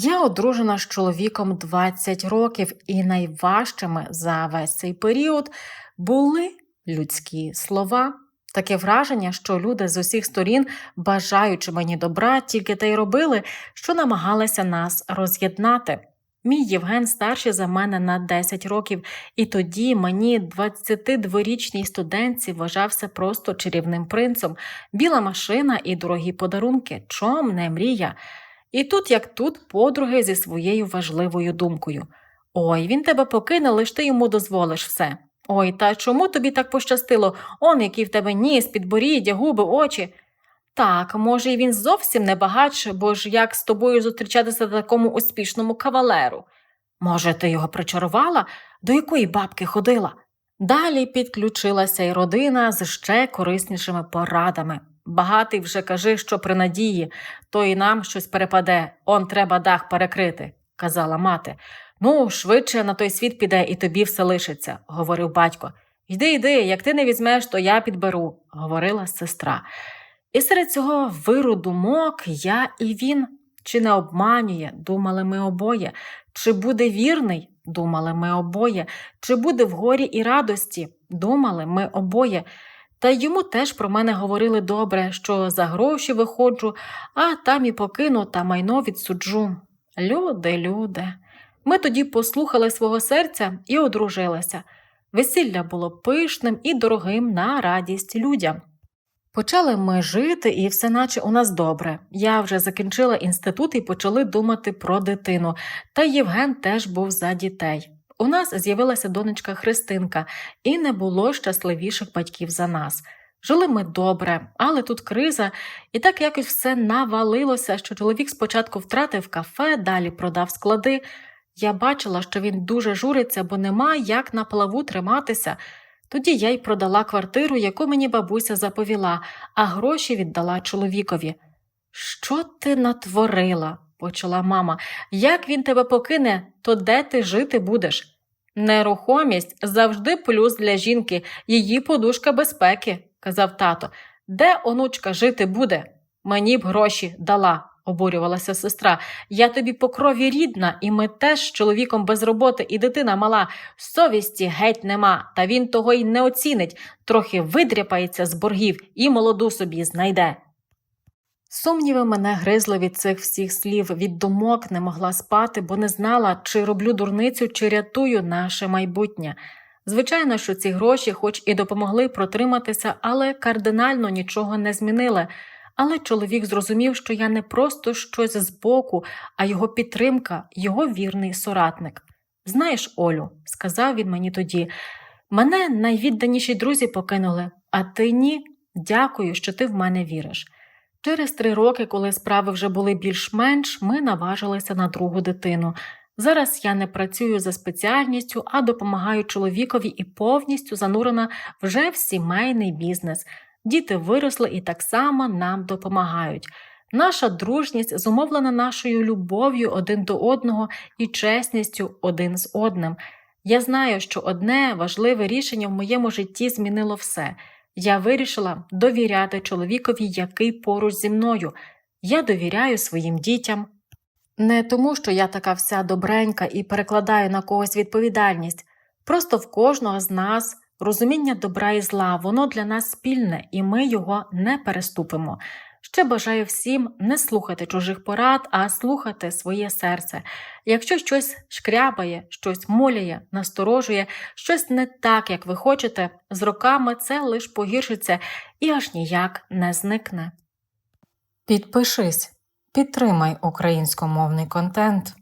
Я одружена з чоловіком 20 років, і найважчими за весь цей період були людські слова. Таке враження, що люди з усіх сторін, бажаючи мені добра, тільки те й робили, що намагалися нас роз'єднати. Мій Євген старший за мене на 10 років, і тоді мені, 22-річній студентці, вважався просто чарівним принцем, біла машина і дорогі подарунки, чом не мрія. І тут, як тут, подруги зі своєю важливою думкою. Ой, він тебе покине, лиш ти йому дозволиш все. Ой, та чому тобі так пощастило? Он, який в тебе ніс, підборіддя, губи, очі. Так, може, і він зовсім не багач, бо ж як з тобою зустрічатися такому успішному кавалеру? Може, ти його причарувала, до якої бабки ходила? Далі підключилася й родина з ще кориснішими порадами. Багатий вже кажи, що при надії, то і нам щось перепаде, он треба дах перекрити, казала мати. Ну, швидше на той світ піде і тобі все лишиться, говорив батько. Йди, йди, як ти не візьмеш, то я підберу, говорила сестра. І серед цього виру думок я і він. Чи не обманює, думали ми обоє, чи буде вірний, думали ми обоє, чи буде в горі і радості, думали ми обоє. Та йому теж про мене говорили добре, що за гроші виходжу, а там і покину та майно відсуджу. Люди, люди. Ми тоді послухали свого серця і одружилися. Весілля було пишним і дорогим на радість людям. Почали ми жити, і все наче у нас добре. Я вже закінчила інститут і почали думати про дитину, та Євген теж був за дітей. У нас з'явилася донечка Христинка, і не було щасливіших батьків за нас. Жили ми добре, але тут криза, і так якось все навалилося, що чоловік спочатку втратив кафе, далі продав склади. Я бачила, що він дуже журиться, бо нема як на плаву триматися. Тоді я й продала квартиру, яку мені бабуся заповіла, а гроші віддала чоловікові. Що ти натворила? Почала мама. Як він тебе покине, то де ти жити будеш? Нерухомість завжди плюс для жінки, її подушка безпеки, казав тато. Де онучка жити буде? Мені б гроші дала, обурювалася сестра. Я тобі по крові рідна, і ми теж з чоловіком без роботи, і дитина мала. Совісті геть нема, та він того й не оцінить, трохи видряпається з боргів і молоду собі знайде. Сумніви мене гризли від цих всіх слів, від думок не могла спати, бо не знала, чи роблю дурницю, чи рятую наше майбутнє. Звичайно, що ці гроші, хоч і допомогли протриматися, але кардинально нічого не змінили. Але чоловік зрозумів, що я не просто щось збоку, а його підтримка, його вірний соратник. Знаєш, Олю, сказав він мені тоді, мене найвідданіші друзі покинули, а ти ні. Дякую, що ти в мене віриш. Через три роки, коли справи вже були більш-менш, ми наважилися на другу дитину. Зараз я не працюю за спеціальністю, а допомагаю чоловікові і повністю занурена вже в сімейний бізнес. Діти виросли і так само нам допомагають. Наша дружність зумовлена нашою любов'ю один до одного і чесністю один з одним. Я знаю, що одне важливе рішення в моєму житті змінило все. Я вирішила довіряти чоловікові, який поруч зі мною. Я довіряю своїм дітям. Не тому, що я така вся добренька і перекладаю на когось відповідальність. Просто в кожного з нас розуміння добра і зла, воно для нас спільне, і ми його не переступимо. Ще бажаю всім не слухати чужих порад, а слухати своє серце. Якщо щось шкрябає, щось моляє, насторожує, щось не так, як ви хочете, з роками це лише погіршиться і аж ніяк не зникне. Підпишись, підтримай українськомовний контент.